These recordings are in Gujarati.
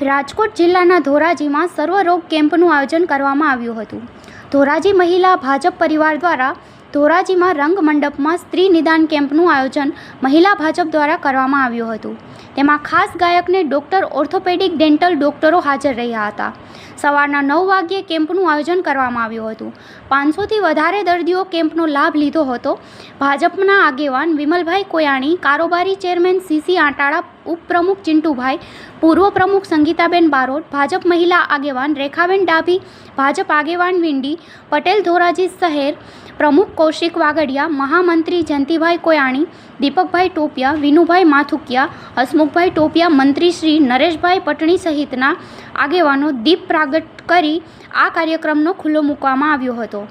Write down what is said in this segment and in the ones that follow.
રાજકોટ જિલ્લાના ધોરાજીમાં સર્વરોગ કેમ્પનું આયોજન કરવામાં આવ્યું હતું. ધોરાજી મહિલા ભાજપ પરિવાર દ્વારા ધોરાજીમાં રંગ મંડપમાં સ્ત્રી નિદાન કેમ્પનું આયોજન મહિલા ભાજપ દ્વારા કરવામાં આવ્યું હતું. તેમાં ખાસ ગાયકને ડૉક્ટર ઓર્થોપેડિક ડેન્ટલ ડૉક્ટરો હાજર રહ્યા હતા. સવારના નવ વાગ્યે કેમ્પનું આયોજન કરવામાં આવ્યું હતું. પાંચસોથી વધારે દર્દીઓ કેમ્પનો લાભ લીધો હતો. ભાજપના આગેવાન વિમલભાઈ કોયાણી, કારોબારી ચેરમેન સીસી આંટાળા, ઉપપ્રમુખ ચિંટુભાઈ, પૂર્વ પ્રમુખ સંગીતાબેન બારોટ, ભાજપ મહિલા આગેવાન રેખાબેન ડાભી, ભાજપ આગેવાન વિંડી, પટેલ ધોરાજી શહેર પ્રમુખ કૌશિક વાગડિયા મહામંત્રી જયંતિભાઈ કોયાણી, દીપકભાઈ ટોપિયા, વિનુભાઈ માથુકિયા, હસમુખભાઈ ટોપિયા, મંત્રી શ્રી નરેશભાઈ પટણી સહિતના આગેવાનો દીપ પ્રાગટ કરી આ કાર્યક્રમનો ખુલ્લો મૂકવામાં આવ્યો હતો.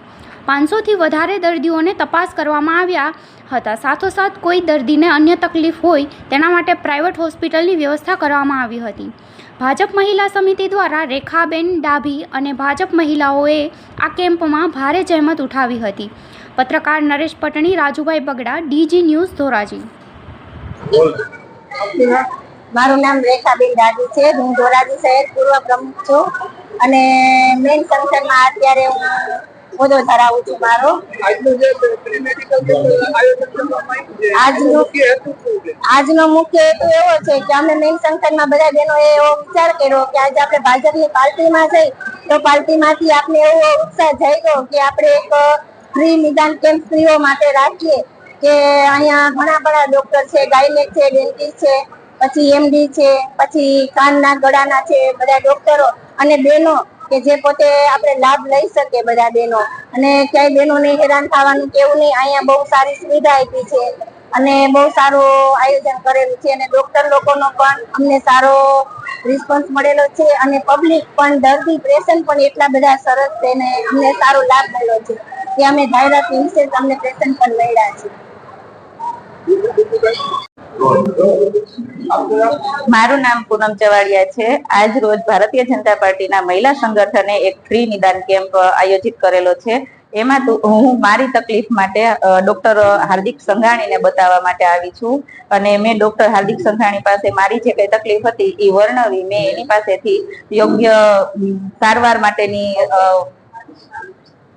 પાંચસોથી વધારે દર્દીઓને તપાસ કરવામાં આવ્યા હતા. સાથોસાથ કોઈ દર્દીને અન્ય તકલીફ હોય તેના માટે પ્રાઇવેટ હોસ્પિટલની વ્યવસ્થા કરવામાં આવી હતી. ભાજપ મહિલા સમિતિ દ્વારા રેખાબેન ડાભી અને ભાજપ મહિલાઓએ આ કેમ્પમાં ભારે જહેમત ઉઠાવી હતી. પત્રકાર નરેશ પટણી, રાજુભાઈ બગડા, ડીજી ન્યૂઝ, ધોરાજી. મારું નામ રેખાબેન દાદી છે. હું ધોરાજી શહેર પૂર્વ પ્રમુખ છું અને મેઇન ફંક્શનમાં અત્યારે હું હોદ્દો ધરાવું છું મારો? આજનું મુખ્ય હેતુ એવો છે કે અમે મેઇન ફંક્શનમાં બધા બહેનોએ એવો વિચાર કર્યો કે આજે આપણે ભાજપની પાર્ટીમાં જઈ તો પાર્ટીમાંથી આપણે એવો ઉત્સાહ જાગ્યો કે આપણે એક ફ્રી નિદાન કેમ્પ સ્ત્રીઓ માટે રાખીએ કે અહીંયા ઘણા બધા ડોક્ટર છે ગાયનેક છે ડેન્ટિસ્ટ છે પછી એમડી છે પછી કાનના ગળાના છે બધા ડોક્ટરો અને બહેનો કે જે પોતે આપણે લાભ લઈ શકીએ બધા બહેનો અને ક્યાંય બહેનોને હેરાન થવાનું કેવું નહીં, અહીંયા બહુ સારી સુવિધા આપી છે. અને બહુ સારું આયોજન કરેલું છે અને ડોક્ટર લોકોનો પણ અમને સારો રિસ્પોન્સ મળેલો છે અને પબ્લિક પણ દર્દી પેશન્ટ પણ એટલા બધા સરસ છે ને અમને સારો લાભ મળ્યો છે. કે અમે જાહેરાત વિશે અમને પેશન્ટ પણ મળ્યા છે. મારું નામ પૂનમ ચવાડિયા છે. આજ રોજ ભારતીય જનતા પાર્ટીના મહિલા સંગઠને એક ફ્રી નિદાન કેમ્પ આયોજિત કરેલો છે. એમાં હું મારી તકલીફ માટે ડોક્ટર હાર્દિક સંઘાણીને બતાવવા માટે આવી છું. અને મેં ડોક્ટર હાર્દિક સંઘાણી પાસે મારી જે કઈ તકલીફ હતી એ વર્ણવી. મેં એની પાસેથી યોગ્ય સારવાર માટેની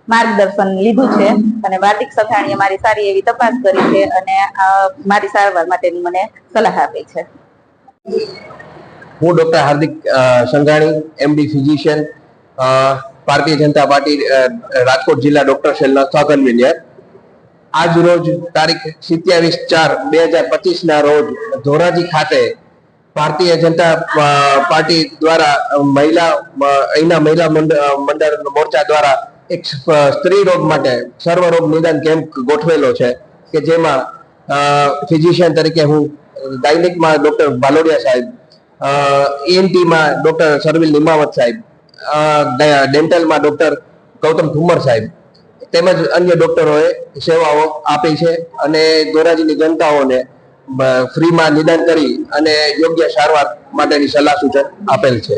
માર્ગદર્શન લીધું છે અને હાર્દિક સથાણીએ મારી સારી એવી તપાસ કરી છે અને મારી સારવાર માટેની મને સલાહ આપી છે. હું doctor Hardik Sanghani MD physician Bharatiya Janata Party Rajkot જિલ્લા ડોક્ટર સેલના સહ કન્વીનર આજ રોજ તારીખ સિત્યાવીસ ચાર બે હજાર પચીસ ના રોજ ધોરાજી ખાતે ભારતીય જનતા પાર્ટી દ્વારા મહિલા અહીંના મહિલા મંડળ મોરચા દ્વારા એક સ્ત્રી રોગ માટે સર્વ રોગ નિદાન કેમ્પ ગોઠવેલો છે કે જેમાં ફિઝિશિયન તરીકે હું ગાયનિકમાં ડોક્ટર ભાલોડિયા સાહેબ ઈએનટીમાં ડોક્ટર સરવિલ નિમાવત સાહેબ ડેન્ટલમાં ડોક્ટર ગૌતમ ઠુમર સાહેબ, તેમજ અન્ય ડોક્ટરોએ સેવાઓ આપી છે અને ધોરાજીની જનતાઓને ફ્રીમાં નિદાન કરી અને યોગ્ય સારવાર માટેની સલાહ સૂચન આપેલ છે.